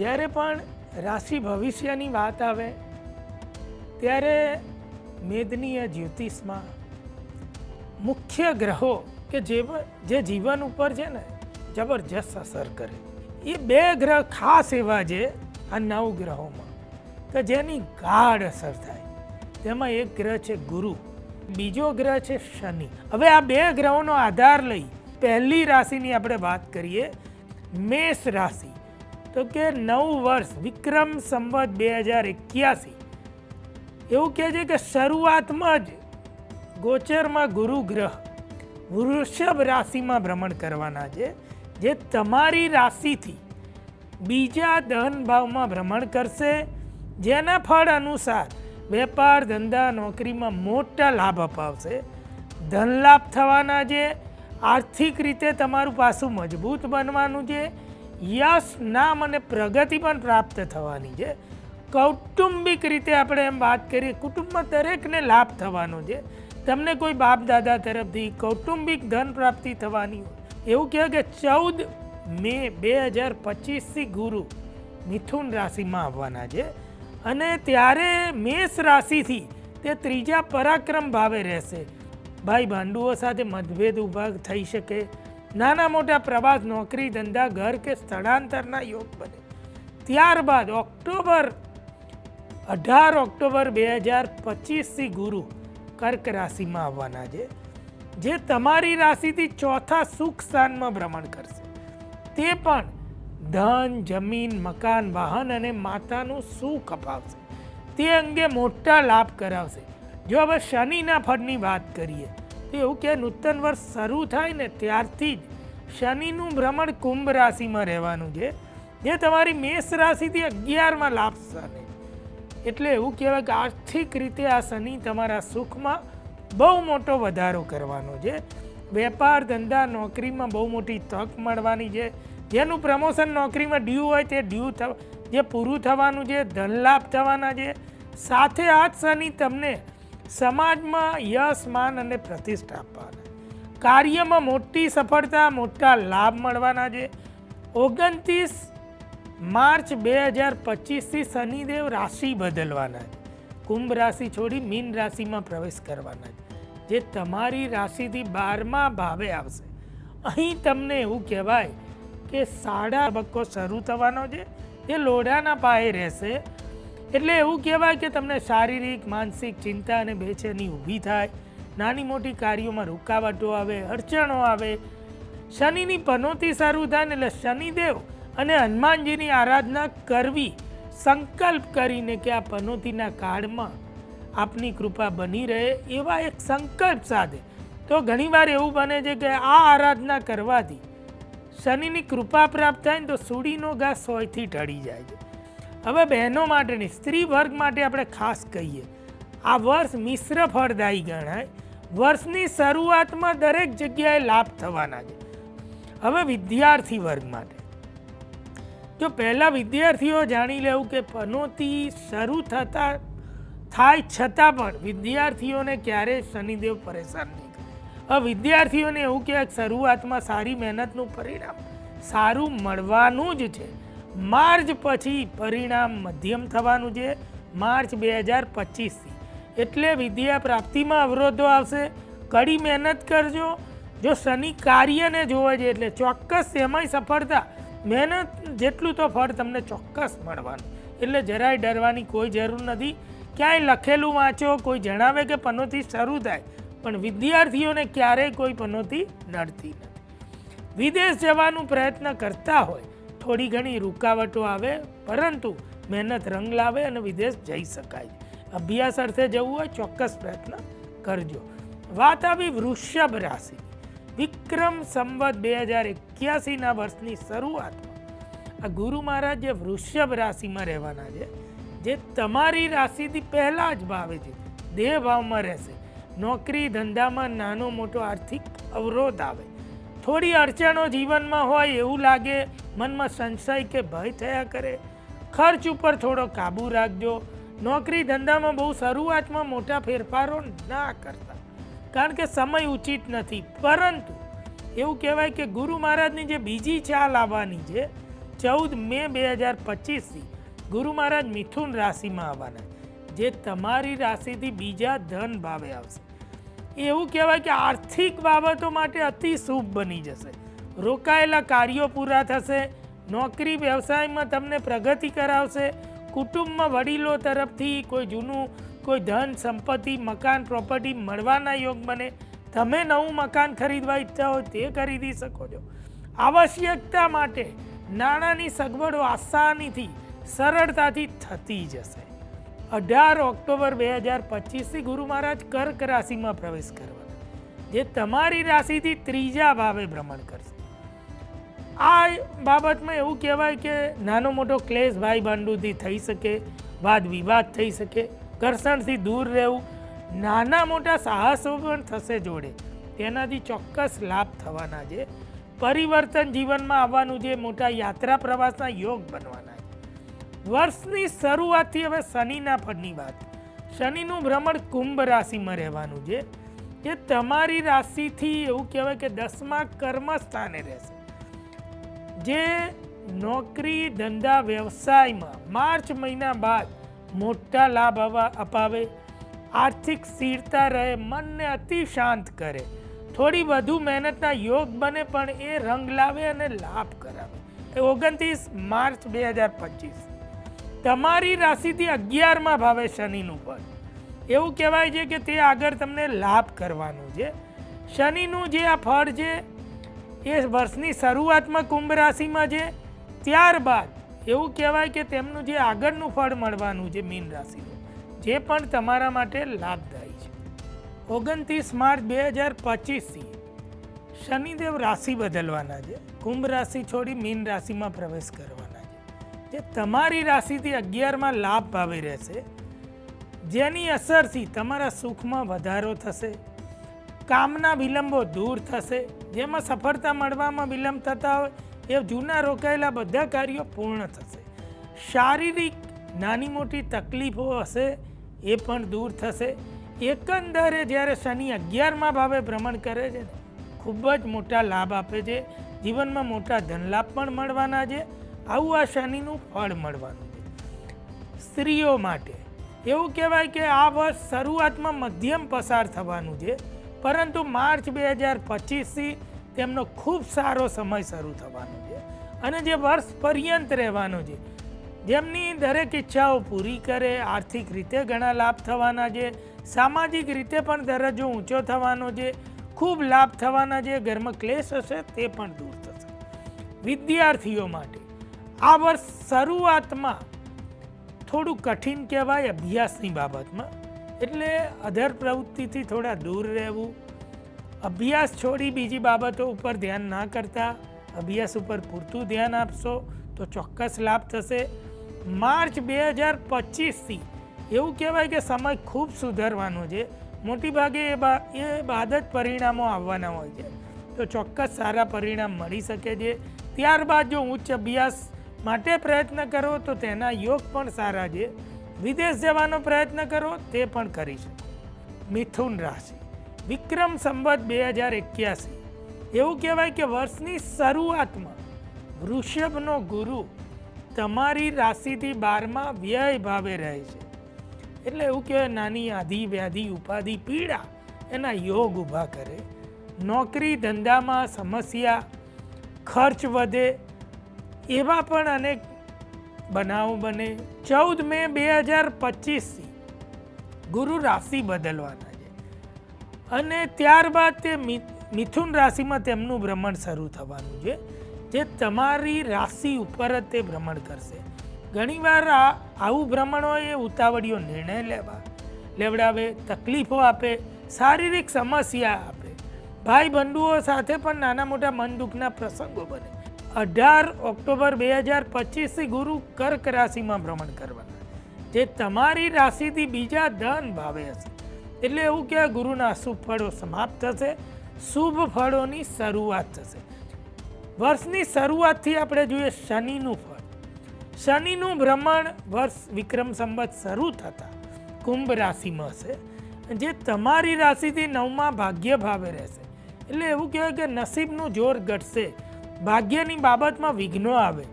જ્યારે પણ રાશિ ભવિષ્યની વાત આવે, ત્યારે મેદનીય જ્યોતિષમાં મુખ્ય ગ્રહો કે જે જે જીવન ઉપર છે ને જબરજસ્ત અસર કરે. એ બે ગ્રહ ખાસ એવા છે આ નવ ગ્રહોમાં કે જેની ગાઢ અસર થાય. તેમાં એક ગ્રહ છે ગુરુ, બીજો ગ્રહ છે શનિ. હવે આ બે ગ્રહોનો આધાર લઈ પહેલી રાશિની આપણે વાત કરીએ, મેષ રાશિ. તો કે નવ વર્ષ વિક્રમ સંવત બે હજાર એક્યાસી. એવું કહે છે કે શરૂઆતમાં જ ગોચરમાં ગુરુ ગ્રહ વૃષભ રાશિમાં ભ્રમણ કરવાના છે, જે તમારી રાશિથી બીજા ધન ભાવમાં ભ્રમણ કરશે, જેના ફળ અનુસાર વેપાર, ધંધા, નોકરીમાં મોટા લાભ અપાવશે. ધન લાભ થવાના છે, આર્થિક રીતે તમારું પાસું મજબૂત બનવાનું છે યશ નામ અને પ્રગતિ પણ પ્રાપ્ત થવાની છે. કૌટુંબિક રીતે આપણે એમ વાત કરીએ, કુટુંબમાં દરેકને લાભ થવાનો છે. તમને કોઈ બાપ દાદા તરફથી કૌટુંબિક ધન પ્રાપ્તિ થવાની એવું કહેવાય કે ચૌદ મે બે હજાર પચીસથી ગુરુ મિથુન રાશિમાં આવવાના છે. અને ત્યારે મેષ રાશિથી તે ત્રીજા પરાક્રમ ભાવે રહેશે. ભાઈ ભાંડુઓ સાથે મતભેદ ઊભા થઈ શકે નાના મોટા પ્રવાસ, નોકરી, ધંધા, ઘર કે સ્થળાંતરના યોગ બને. ત્યારબાદ ઓક્ટોબર અઢાર ઓક્ટોબર બે હજાર પચીસથી ગુરુ કર્ક રાશિમાં આવવાના છે, જે તમારી રાશિથી ચોથા સુખ સ્થાનમાં ભ્રમણ કરશે. તે પણ ધન, જમીન, મકાન, વાહન અને માતાનું સુખ અપાવશે. તે અંગે મોટા લાભ કરાવશે. જો હવે શનિના ફળની વાત કરીએ તો એવું કે નૂતન વર્ષ શરૂ થાય ને ત્યારથી જ શનિનું ભ્રમણ કુંભ રાશિમાં રહેવાનું છે. જે તમારી મેષ રાશિથી અગિયારમાં લાભ સ્થાને એટલે એવું કહેવાય કે આર્થિક રીતે આ શનિ તમારા સુખમાં બહુ મોટો વધારો કરવાનો છે. વેપાર, ધંધા, નોકરીમાં બહુ મોટી તક મળવાની છે. જેનું પ્રમોશન નોકરીમાં ડ્યુ હોય તે ડ્યુ જે પૂરું થવાનું છે ધન લાભ થવાના છે. સાથે આ જ શનિ તમને સમાજમાં યશ, માન અને પ્રતિષ્ઠા આપવાના. કાર્યમાં મોટી સફળતા, મોટા લાભ મળવાના છે. ઓગણત્રીસ માર્ચ બે હજાર પચીસથી શનિદેવ રાશિ બદલવાના છે. કુંભ રાશિ છોડી મીન રાશિમાં પ્રવેશ કરવાના છે. જે તમારી રાશિથી બારમા ભાવે આવશે. અહીં તમને એવું કહેવાય કે સાડા તબક્કો શરૂ થવાનો છે. જે લોઢાના પાયે રહેશે એટલે એવું કહેવાય કે તમને શારીરિક, માનસિક ચિંતા અને બેચેની ઊભી થાય. નાની મોટી કાર્યોમાં રૂકાવટો આવે, અડચણો આવે. શનિની પનોતી શરૂ થાય એટલે શનિદેવ અને હનુમાનજીની આરાધના કરવી સંકલ્પ કરીને કે આ પનોતીના કાળમાં આપની કૃપા બની રહે એવા એક સંકલ્પ સાથે. તો ઘણીવાર એવું બને છે કે આ આરાધના કરવાથી શનિની કૃપા પ્રાપ્ત થાય ને તો સૂડીનો ઘા સોયથી ઢળી જાય છે. હવે બહેનો માટેની, સ્ત્રી વર્ગ માટે આપણે ખાસ કહીએ, આ વર્ષ મિશ્ર ફળદાયી ગણાય. વર્ષની શરૂઆતમાં દરેક જગ્યાએ લાભ થવાના છે. હવે વિદ્યાર્થી વર્ગ માટે. જો પહેલાં વિદ્યાર્થીઓ જાણી લેવું કે પનોતી શરૂ થતા, થાય છતાં પણ વિદ્યાર્થીઓને ક્યારેય શનિદેવ પરેશાન નહીં હવે વિદ્યાર્થીઓને એવું કે શરૂઆતમાં સારી મહેનતનું પરિણામ સારું મળવાનું જ છે. માર્ચ પછી પરિણામ મધ્યમ થવાનું છે. માર્ચ બે હજાર પચીસથી. એટલે વિદ્યા પ્રાપ્તિમાં અવરોધો આવશે. કડી મહેનત કરજો. જો શનિ કાર્યને જોવા જઈએ એટલે ચોક્કસ એમાંય સફળતા. મહેનત જેટલું તો ફળ તમને ચોક્કસ મળવાનું. એટલે જરાય ડરવાની કોઈ જરૂર નથી. ક્યાંય લખેલું વાંચો, કોઈ જણાવે કે પનોતી શરૂ થાય. પણ વિદ્યાર્થીઓને ક્યારેય કોઈ પનોતી નડતી નથી. વિદેશ જવાનું પ્રયત્ન કરતા હોય થોડી ઘણી રૂકાવટો આવે, પરંતુ મહેનત રંગ લાવે અને વિદેશ જઈ શકાય. અભ્યાસ અર્થે જવું હોય, ચોક્કસ પ્રયત્ન કરજો. વાત આવી વૃષભ રાશિ. વિક્રમ સંવત બે હજાર એક્યાસીના વર્ષની શરૂઆતમાં. આ ગુરુ મહારાજ જે વૃષભ રાશિમાં રહેવાના છે, જે તમારી રાશિથી પહેલાં જ ભાવે છે, દેહ ભાવમાં રહેશે. નોકરી ધંધામાં નાનો મોટો આર્થિક અવરોધ આવે. થોડી અડચણો જીવનમાં હોય એવું લાગે, મનમાં સંશય કે ભય થયા કરે. ખર્ચ ઉપર થોડો કાબુ રાખજો. નોકરી ધંધામાં બહુ શરૂઆતમાં મોટા ફેરફારો ના કરતા. કારણ કે સમય ઉચિત નથી. પરંતુ એવું કહેવાય કે ગુરુ મહારાજની જે બીજી ચાલ આવવાની છે, ચૌદ મે બે હજાર પચીસથી ગુરુ મહારાજ મિથુન રાશિમાં આવવાના જે તમારી રાશિથી બીજા ધન ભાવે આવશે. એવું કહેવાય કે આર્થિક બાબતો માટે અતિ શુભ બની જશે. રોકાયેલા કાર્યો પૂરા થશે, નોકરી વ્યવસાયમાં તમને પ્રગતિ કરાવશે, કુટુંબમાં વડીલો તરફથી કોઈ જૂનું, કોઈ ધન, સંપત્તિ, મકાન, પ્રોપર્ટી મળવાના યોગ બને. તમે નવું મકાન ખરીદવા ઈચ્છા હોય તે ખરીદી શકો છો. આવશ્યકતા માટે નાણાંની સગવડો આસાનીથી, સરળતાથી થતી જશે. અઢાર ઓક્ટોબર બે હજાર પચીસથી ગુરુ મહારાજ કર્ક રાશિમાં પ્રવેશ કરવાના. જે તમારી રાશિથી ત્રીજા ભાવે ભ્રમણ કરશે. આ બાબતમાં એવું કહેવાય કે નાનો મોટો ક્લેશ ભાઈ બાંડુથી થઈ શકે, વાદ વિવાદ થઈ શકે, ઘર્ષણથી દૂર રહેવું, નાના મોટા સાહસો પણ થશે જોડે. તેનાથી ચોક્કસ લાભ થવાના છે. પરિવર્તન જીવનમાં આવવાનું છે મોટા યાત્રા પ્રવાસના યોગ બનવાના વર્ષની શરૂઆતથી હવે શનિના ફળની વાત. શનિનું ભ્રમણ કુંભ રાશિમાં રહેવાનું છે. જે તમારી રાશિથી એવું કહેવાય કે દસમા કર્મ સ્થાને રહેશે. જે નોકરી, ધંધા, વ્યવસાયમાં માર્ચ મહિના બાદ મોટા લાભ અપાવે. આર્થિક સ્થિરતા રહે, મનને અતિ શાંત કરે. થોડી વધુ મહેનતના યોગ બને પણ એ રંગ લાવે અને લાભ કરાવે. એ ઓગણત્રીસ માર્ચ બે હજાર પચીસ. તમારી રાશિથી અગિયારમાં ભાવે શનિનું ફળ એવું કહેવાય છે કે તે આગળ તમને લાભ કરવાનું છે. શનિનું જે આ ફળ છે, એ વર્ષની શરૂઆતમાં કુંભ રાશિમાં છે. ત્યારબાદ એવું કહેવાય કે તેમનું જે આગળનું ફળ મળવાનું છે મીન રાશિનું, જે પણ તમારા માટે લાભદાયી છે. ઓગણત્રીસ માર્ચ બે હજાર પચીસથી શનિદેવ રાશિ બદલવાના છે. કુંભ રાશિ છોડી મીન રાશિમાં પ્રવેશ કરવાના છે જે તમારી રાશિથી અગિયારમાં લાભ ભાવી રહેશે. જેની અસરથી તમારા સુખમાં વધારો થશે. કામના વિલંબો દૂર થશે. જેમાં સફળતા મળવામાં વિલંબ થતા હોય, એ જૂના રોકાયેલા બધા કાર્યો પૂર્ણ થશે. શારીરિક નાની મોટી તકલીફો હશે, એ પણ દૂર થશે. એકંદરે જ્યારે શનિ અગિયારમાં ભાવે ભ્રમણ કરે છે, ખૂબ જ મોટા લાભ આપે છે. જીવનમાં મોટા ધનલાભ પણ મળવાના છે. આવું આ શનિનું ફળ મળવાનું સ્ત્રીઓ માટે એવું કહેવાય કે આ વર્ષ શરૂઆતમાં મધ્યમ પસાર થવાનું છે, પરંતુ માર્ચ બે હજાર પચીસથી તેમનો ખૂબ સારો સમય શરૂ થવાનો છે અને જે વર્ષ પર્યંત રહેવાનો છે, જેમની દરેક ઈચ્છાઓ પૂરી કરે, આર્થિક રીતે ઘણા લાભ થવાના છે, સામાજિક રીતે પણ દરજ્જો ઊંચો થવાનો છે, ખૂબ લાભ થવાના છે, ઘરમાં ક્લેશ હશે તે પણ દૂર થશે. વિદ્યાર્થીઓ માટે આ વર્ષ શરૂઆતમાં થોડું કઠિન કહેવાય અભ્યાસની બાબતમાં. એટલે અધર પ્રવૃત્તિથી થોડા દૂર રહેવું, અભ્યાસ છોડી બીજી બાબતો ઉપર ધ્યાન ના કરતા, અભ્યાસ ઉપર પૂરતું ધ્યાન આપશો તો ચોક્કસ લાભ થશે. માર્ચ બે હજાર પચીસથી એવું કહેવાય કે સમય ખૂબ સુધરવાનો છે. મોટી ભાગે એ બા, એ બાદ જ પરિણામો આવવાના હોય છે. તો ચોક્કસ સારા પરિણામ મળી શકે છે. ત્યારબાદ જો ઉચ્ચ અભ્યાસ માટે પ્રયત્ન કરો તો તેના યોગ પણ સારા છે. વિદેશ જવાનો પ્રયત્ન કરો તે પણ કરી શકો. મિથુન રાશિ. વિક્રમ સંવત બે હજાર એક્યાસી. એવું કહેવાય કે વર્ષની શરૂઆતમાં વૃષભનો ગુરુ તમારી રાશિથી બારમાં વ્યય ભાવે રહે છે. એટલે એવું કહેવાય નાની આધિ વ્યાધિ ઉપાધિ પીડા એના યોગ ઊભા કરે. નોકરી ધંધામાં સમસ્યા, ખર્ચ વધે એવા પણ અનેક બનાવો બને. ચૌદ મે બે હજાર પચીસથી ગુરુ રાશિ બદલવાના છે. અને ત્યારબાદ તે મિથુન રાશિમાં તેમનું ભ્રમણ શરૂ થવાનું છે. જે તમારી રાશિ ઉપર જ તે ભ્રમણ કરશે. ઘણીવાર આવું ભ્રમણ એ ઉતાવળીઓ નિર્ણય લેવા, લેવડાવે, તકલીફો આપે, શારીરિક સમસ્યા આપે. ભાઈ બંધુઓ સાથે પણ નાના મોટા મન દુઃખના પ્રસંગો બને. અઢાર ઓક્ટોબર બે હજાર પચીસથી ગુરુ કર્ક રાશિમાં ભ્રમણ કરવાના. જે તમારી રાશિથી બીજા ધન ભાવે હશે. એટલે એવું કે ગુરુના શુભ ફળો સમાપ્ત થશે, શુભ ફળોની શરૂઆત થશે. વર્ષની શરૂઆતથી આપણે જોઈએ શનિનું ફળ. શનિનું ભ્રમણ વર્ષ વિક્રમ સંવત શરૂ થતાં કુંભ રાશિમાં હશે. જે તમારી રાશિથી નવમાં ભાગ્ય ભાવે રહેશે. એટલે એવું કહેવાય કે નસીબનું જોર ઘટશે. ભાગ્યની બાબતમાં વિઘ્નો આવે.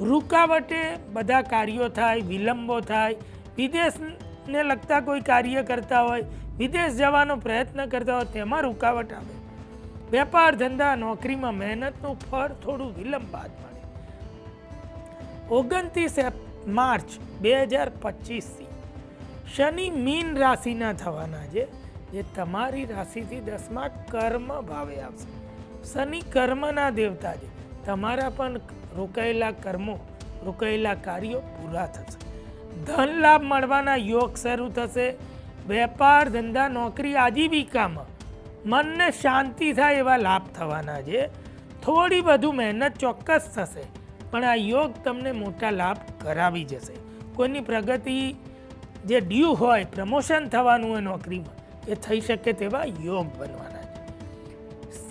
રૂકાવટે બધા કાર્યો થાય, વિલંબો થાય. વિદેશને લગતા કોઈ કાર્ય કરતા હોય, વિદેશ જવાનો પ્રયત્ન કરતા હોય, તેમાં રૂકાવટ આવે. વેપાર ધંધા, નોકરીમાં મહેનતનું ફળ થોડું વિલંબ બાદ મળે. ઓગણત્રીસ માર્ચ બે હજાર પચીસથી. શનિ મીન રાશિના થવાના છે, જે તમારી રાશિથી દસમા કર્મ ભાવે આવશે. શનિ કર્મના દેવતા છે. તમારા પણ રોકાયેલા કર્મો, રોકાયેલા કાર્યો પૂરા થશે. ધન લાભ મળવાના યોગ શરૂ થશે. વેપાર, ધંધા, નોકરી, આજીવિકામાં મનને શાંતિ થાય એવા લાભ થવાના છે. થોડી વધુ મહેનત ચોક્કસ થશે, પણ આ યોગ તમને મોટા લાભ કરાવી જશે. કોઈની પ્રગતિ જે ડ્યુ હોય, પ્રમોશન થવાનું હોય નોકરીમાં, એ થઈ શકે તેવા યોગ બનવાના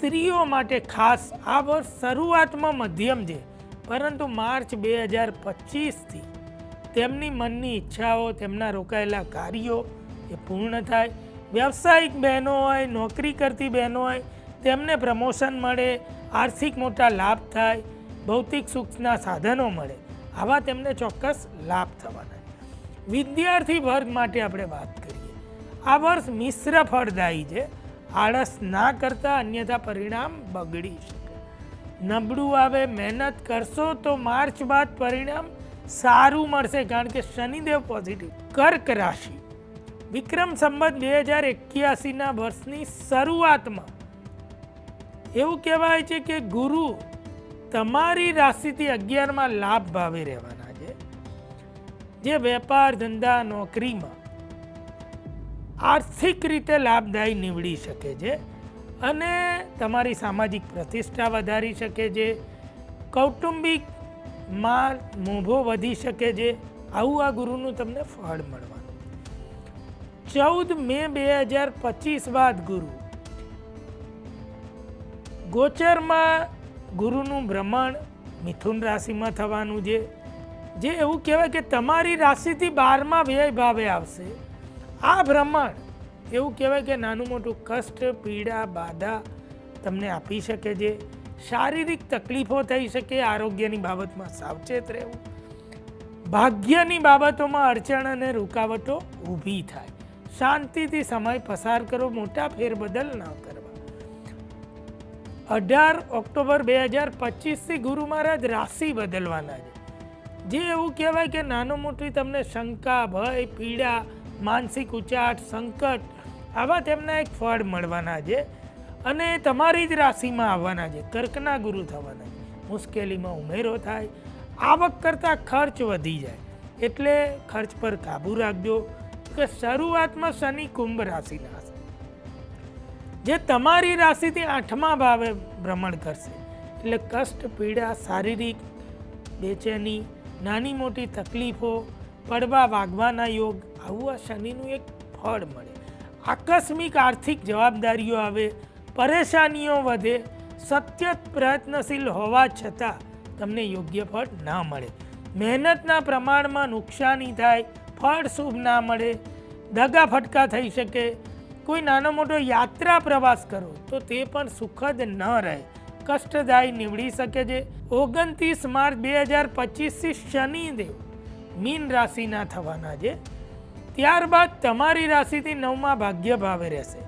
સ્ત્રીઓ માટે ખાસ આ વર્ષ શરૂઆતમાં મધ્યમ છે, પરંતુ માર્ચ બે હજાર પચીસથી તેમની મનની ઈચ્છાઓ, તેમના રોકાયેલા કાર્યો એ પૂર્ણ થાય. વ્યવસાયિક બહેનો હોય, નોકરી કરતી બહેનો હોય, તેમને પ્રમોશન મળે, આર્થિક મોટા લાભ થાય, ભૌતિક સુખના સાધનો મળે, આવા તેમને ચોક્કસ લાભ થવાના વિદ્યાર્થી વર્ગ માટે આપણે વાત કરીએ. આ વર્ષ મિશ્ર ફળદાયી છે. આળસ ના કરતા અન્યથા પરિણામ બગડી શકે. નબળું આવે, મહેનત કરશો તો માર્ચ બાદ પરિણામ સારું મળશે, કારણ કે શનિદેવ પોઝિટિવ કર્ક રાશિ. વિક્રમ સંબત બે હજાર એક્યાસીના વર્ષની શરૂઆતમાં. એવું કહેવાય છે કે ગુરુ તમારી રાશિથી અગિયારમાં લાભ ભાવે રહેવાના છે. જે વેપાર, ધંધા, નોકરીમાં આર્થિક રીતે લાભદાયી નીવડી શકે છે અને તમારી સામાજિક પ્રતિષ્ઠા વધારી શકે છે. કૌટુંબિકમાં મોભો વધી શકે છે. આવું આ ગુરુનું તમને ફળ મળવાનું. ચૌદ મે બે હજાર પચીસ બાદ ગુરુ. ગોચરમાં ગુરુનું ભ્રમણ મિથુન રાશિમાં થવાનું છે. જે એવું કહેવાય કે તમારી રાશિથી બારમાં વ્યય ભાવે આવશે. આ બ્રહ્માંડ એવું કહેવાય કે નાનું મોટું કષ્ટ, પીડા, બાધા તમને આપી શકે છે. શારીરિક તકલીફો થઈ શકે, આરોગ્યની બાબતમાં સાવચેત રહેવું. ભાગ્યની બાબતોમાં અડચણ અને રૂકાવટો ઊભી થાય. શાંતિથી સમય પસાર કરો, મોટા ફેરબદલ ન કરવા. અઢાર ઓક્ટોબર બે હજાર પચીસથી ગુરુ મહારાજ રાશિ બદલવાના છે. જે એવું કહેવાય કે નાનું મોટી તમને શંકા, ભય, પીડા માનસિક ઉચાટ, સંકટ, આવા તેમના એક ફળ મળવાના છે અને તમારી જ રાશિમાં આવવાના છે. કર્કના ગુરુ થવાના છે. મુશ્કેલીમાં ઉમેરો થાય, આવક કરતાં ખર્ચ વધી જાય. એટલે ખર્ચ પર કાબૂ રાખજો કે શરૂઆતમાં શનિ કુંભ રાશિના હશે. જે તમારી રાશિથી આઠમા ભાવે ભ્રમણ કરશે. એટલે કષ્ટ, પીડા, શારીરિક બેચેની, નાની મોટી તકલીફો, પડવા વાગવાના યોગ આવું આ શનિનું એક ફળ મળે. આકસ્મિક આર્થિક જવાબદારીઓ આવે, પરેશાનીઓ વધે, સત્ય પ્રયત્નશીલ હોવા છતાં તમને યોગ્ય ફળ ના મળે. મહેનતના પ્રમાણમાં નુકસાની થાય, ફળ શુભ ના મળે, દગા ફટકા થઈ શકે, કોઈ નાનો મોટો યાત્રા પ્રવાસ કરો, તો તે પણ સુખદ ન રહે. કષ્ટદાયી નીવડી શકે છે. ઓગણત્રીસ માર્ચ બે હજાર પચીસથી શનિદેવ મીન રાશિના થવાના છે. ત્યારબાદ તમારી રાશિથી નવમાં ભાગ્ય ભાવે રહેશે.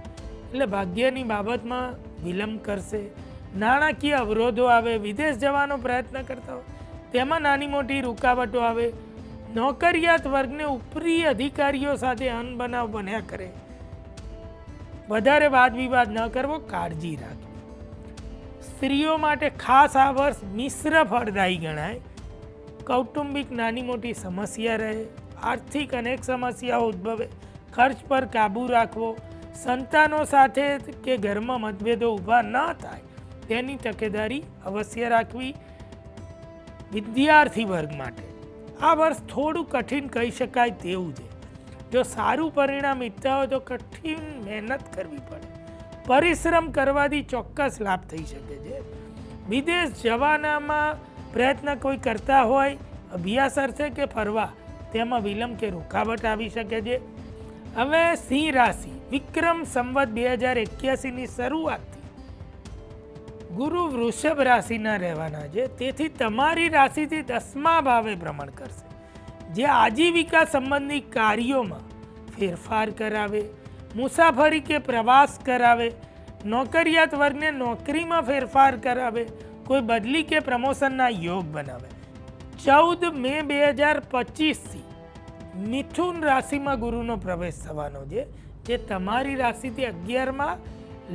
એટલે ભાગ્યની બાબતમાં વિલંબ કરશે. નાણાકીય અવરોધો આવે, વિદેશ જવાનો પ્રયત્ન કરતા હોય, તેમાં નાની મોટી રૂકાવટો આવે, નોકરિયાત વર્ગને ઉપરી અધિકારીઓ સાથે અનબનાવ બન્યા કરે. વધારે વાદ વિવાદ ન કરવો, કાળજી રાખવી. સ્ત્રીઓ માટે ખાસ આ વર્ષ મિશ્ર ફળદાયી ગણાય. કૌટુંબિક નાની મોટી સમસ્યા રહે. આર્થિક અનેક સમસ્યાઓ ઉદ્ભવે. ખર્ચ પર કાબૂ રાખવો. સંતાનો સાથે કે ઘરમાં મતભેદો ઊભા ન થાય, તેની તકેદારી અવશ્ય રાખવી વિદ્યાર્થી વર્ગ માટે. આ વર્ષ થોડું કઠિન કહી શકાય તેવું છે. જો સારું પરિણામ ઈચ્છતા હોય તો કઠિન મહેનત કરવી પડે. પરિશ્રમ કરવાથી ચોક્કસ લાભ થઈ શકે છે. વિદેશ જવાનામાં પ્રયત્ન કોઈ કરતા હોય, અભ્યાસ અર્થે કે ફરવા તેમાં વિલંબ કે રોકાવટ આવી શકે છે. હવે સિંહ રાશિ, વિક્રમ સંવત બે હજાર એક્યાસીની શરૂઆતથી. ગુરુ વૃષભ રાશિના રહેવાના છે. તેથી તમારી રાશિથી દસમા ભાવે ભ્રમણ કરશે. જે આજીવિકા સંબંધી કાર્યોમાં ફેરફાર કરાવે, મુસાફરી કે પ્રવાસ કરાવે, નોકરિયાત વર્ગને નોકરીમાં ફેરફાર કરાવે, કોઈ બદલી કે પ્રમોશનના યોગ બનાવે. ચૌદ મે બે હજાર પચીસથી મિથુન રાશિમાં ગુરુનો પ્રવેશ થવાનો છે, જે તમારી રાશિથી અગિયારમાં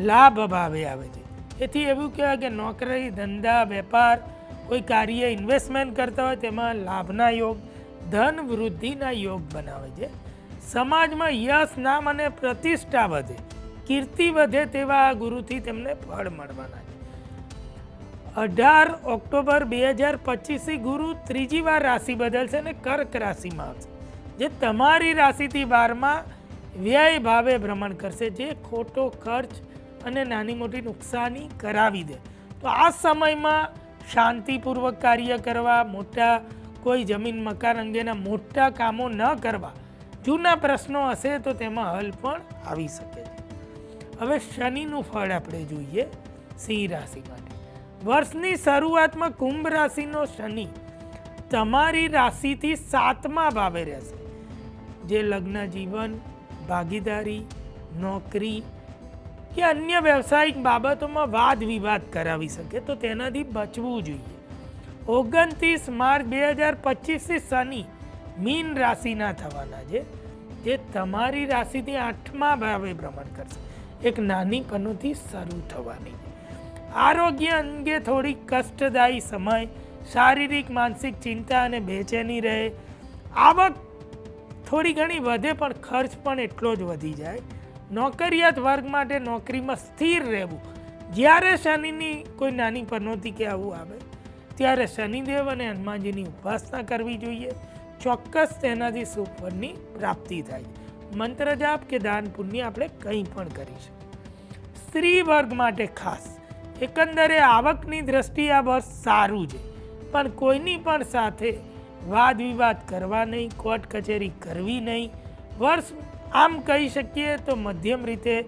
લાભ ભાવે આવે છે. એથી એવું કહેવાય કે નોકરી, ધંધા, વેપાર, કોઈ કાર્ય ઇન્વેસ્ટમેન્ટ કરતા હોય તેમાં લાભના યોગ, ધન વૃદ્ધિના યોગ બનાવે છે. સમાજમાં યશ, નામ અને પ્રતિષ્ઠા વધે, કીર્તિ વધે તેવા ગુરુથી તેમને ફળ મળવાના છે. અઢાર ઓક્ટોબર બે હજાર પચીસથી ગુરુ ત્રીજી વાર રાશિ બદલશે અને કર્ક રાશિમાં આવશે. જે તમારી રાશિથી બારમાં વ્યય ભાવે ભ્રમણ કરશે. જે ખોટો ખર્ચ અને નાની મોટી નુકસાની કરાવી દે. તો આ સમયમાં શાંતિપૂર્વક કાર્ય કરવા, મોટા કોઈ જમીન, મકાન અંગેના મોટા કામો ન કરવા, જૂના પ્રશ્નો હશે તો તેમાં હલ પણ આવી શકે છે. હવે શનિનું ફળ આપણે જોઈએ, સિંહ રાશિ માટે. વર્ષની શરૂઆતમાં કુંભ રાશિનો શનિ તમારી રાશિથી સાતમા ભાવે રહેશે. જે લગ્ન જીવન, ભાગીદારી, નોકરી કે અન્ય વ્યવસાયિક બાબતોમાં વાદ વિવાદ કરાવી શકે તો તેનાથી બચવું જોઈએ. ઓગણત્રીસ માર્ચ બે હજાર પચીસથી શનિ મીન રાશિના થવાના છે. જે તમારી રાશિથી આઠમા ભાવે ભ્રમણ કરશે. એક નાની પનોથી શરૂ થવાની. આરોગ્ય અંગે થોડી કષ્ટદાયી સમય, શારીરિક, માનસિક ચિંતા અને બેચેની રહે. આવક થોડી ઘણી વધે પણ ખર્ચ પણ એટલો જ વધી જાય. નોકરિયાત વર્ગ માટે નોકરીમાં સ્થિર રહેવું. જ્યારે શનિની કોઈ નાની પનોતી કે આવું આવે, ત્યારે શનિદેવ અને હનુમાનજીની ઉપાસના કરવી જોઈએ. ચોક્કસ તેનાથી સુફળની પ્રાપ્તિ થાય. મંત્ર જાપ કે દાન પુણ્ય આપણે કંઈ પણ કરીશું સ્ત્રી વર્ગ માટે ખાસ. એકંદરે આવકની દ્રષ્ટિએ આ વર્ષ સારું છે. પણ કોઈની પણ સાથે વાદ વિવાદ કરવા નહીં, કોર્ટ કચેરી કરવી નહીં. વર્ષ આમ કહી શકીએ તો મધ્યમ રીતે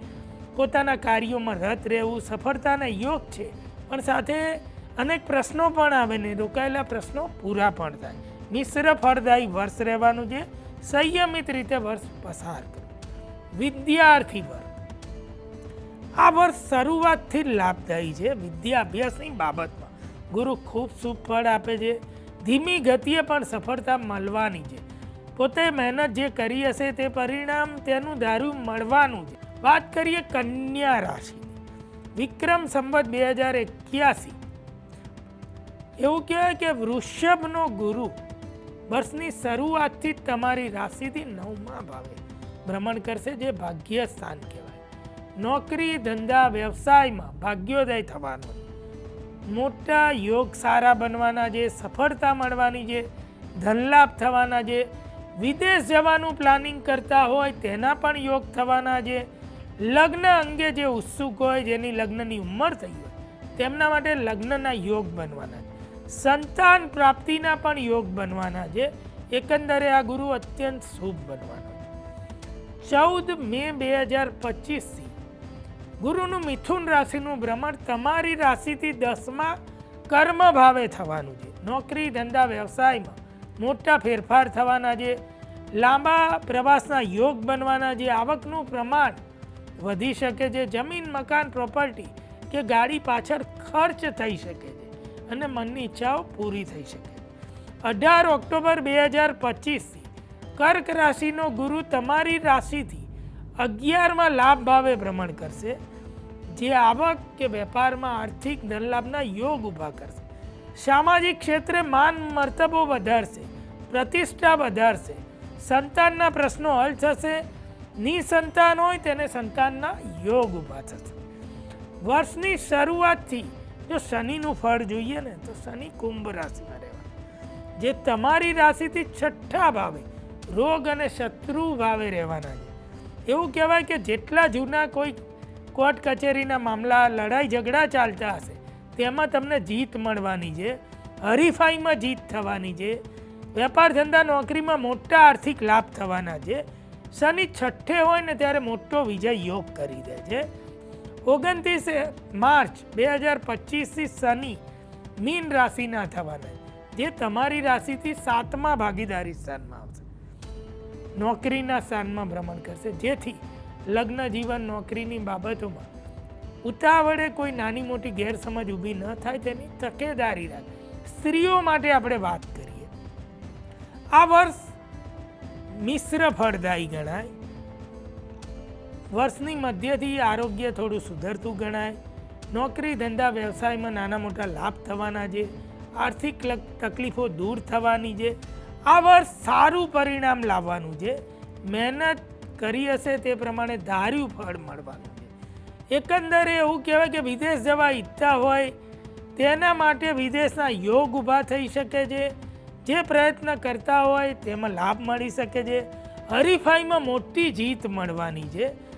પોતાના કાર્યોમાં રત રહેવું સફળતાના યોગ છે. પણ સાથે અનેક પ્રશ્નો પણ આવે ને, રોકાયેલા પ્રશ્નો પૂરા પણ થાય. મિશ્ર ફળદાયી વર્ષ રહેવાનું છે. સંયમિત રીતે વર્ષ પસાર કરવું વિદ્યાર્થી વર્ગ આ વર્ષ શરૂઆતથી જ લાભદાયી છે વિદ્યા અભ્યાસની બાબતમાં. ગુરુ ખૂબ સુફળ આપે છે. ધીમી ગતિએ પણ સફળતા મળવાની છે. પોતે મહેનત જે કરી હશે તે પરિણામ તેનું દારૂ મળવાનું છે. વાત કરીએ કન્યા રાશિ. વિક્રમ સંવત બે હજાર એક્યાસી. એવું કહેવાય કે વૃષભનો ગુરુ વર્ષની શરૂઆતથી તમારી રાશિથી નવમા ભાવે ભ્રમણ કરશે, જે ભાગ્ય સ્થાન કહેવાય. નોકરી, ધંધા, વ્યવસાયમાં ભાગ્યોદય થવાનો. મોટા યોગ સારા બનવાના છે સફળતા મળવાની છે ધનલાભ થવાના છે વિદેશ જવાનું પ્લાનિંગ કરતા હોય તેના પણ યોગ થવાના છે લગ્ન અંગે જે ઉત્સુક હોય, જેની લગ્નની ઉંમર થઈ હોય, તેમના માટે લગ્નના યોગ બનવાના. છે સંતાન પ્રાપ્તિના પણ યોગ બનવાના છે એકંદરે આ ગુરુ અત્યંત શુભ બનવાનો. ચૌદ મે બે હજાર પચીસથી ગુરુનું મિથુન રાશિનું ભ્રમણ તમારી રાશિથી દસમા કર્મ ભાવે થવાનું છે. નોકરી, ધંધા, વ્યવસાયમાં મોટા ફેરફાર થવાના છે. લાંબા પ્રવાસના યોગ બનવાના છે. આવકનું પ્રમાણ વધી શકે છે. જમીન, મકાન, પ્રોપર્ટી કે ગાડી પાછળ ખર્ચ થઈ શકે છે અને મનની ઈચ્છાઓ પૂરી થઈ શકે અઢાર ઓક્ટોબર બે હજાર પચીસથી કર્ક રાશિનો ગુરુ તમારી રાશિથી અગિયારમાં લાભ ભાવે ભ્રમણ કરશે. જે આવક કે વેપારમાં આર્થિક ધનલાભના યોગ ઊભા કરશે. સામાજિક ક્ષેત્રે માન મર્તબો વધારશે, પ્રતિષ્ઠા વધારશે, સંતાનના પ્રશ્નો હલ થશે, નિસંતાન હોય તેને સંતાનના યોગ ઊભા થશે. વર્ષની શરૂઆતથી જો શનિનું ફળ જોઈએ ને, તો શનિ કુંભ રાશિમાં રહેવા જે તમારી રાશિથી છઠ્ઠા ભાવે, રોગ અને શત્રુ ભાવે રહેવાના છે. એવું કહેવાય કે જેટલા જૂના કોઈ કોર્ટ કચેરીના મામલા, લડાઈ ઝઘડા ચાલતા હશે. તેમાં તમને જીત મળવાની છે, હરીફાઈમાં જીત થવાની છે, વેપાર ધંધા નોકરીમાં મોટા આર્થિક લાભ થવાના છે. શનિ છઠ્ઠે હોય ને ત્યારે મોટો વિજય યોગ કરી દે છે. ઓગણત્રીસ માર્ચ બે હજાર પચીસથી શનિ મીન રાશિના થવાના, જે તમારી રાશિથી સાતમા ભાગીદારી સ્થાનમાં આવશે. નોકરીના સ્થાનમાં ભ્રમણ કરશે, જેથી લગ્ન જીવન નોકરીની બાબતોમાં. ઉતાવળે કોઈ નાની મોટી ગેરસમજ ઊભી ન થાય તેની તકેદારી રાખે. સ્ત્રીઓ માટે આપણે વાત કરીએ. આ વર્ષ મિશ્ર ફળદાયી ગણાય. વર્ષની મધ્યથી આરોગ્ય થોડું સુધરતું ગણાય. નોકરી ધંધા વ્યવસાયમાં નાના મોટા લાભ થવાના છે. આર્થિક તકલીફો દૂર થવાની છે. આ વર્ષ સારું પરિણામ લાવવાનું છે. મહેનત કરી હશે તે પ્રમાણે ધાર્યું ફળ મળવાનું છે. એકંદરે એવું કહેવાય કે વિદેશ જવા ઈચ્છા હોય, તેના માટે વિદેશના યોગ ઊભા થઈ શકે છે. જે પ્રયત્ન કરતા હોય, તેમાં લાભ મળી શકે છે. હરીફાઈમાં મોટી જીત મળવાની છે.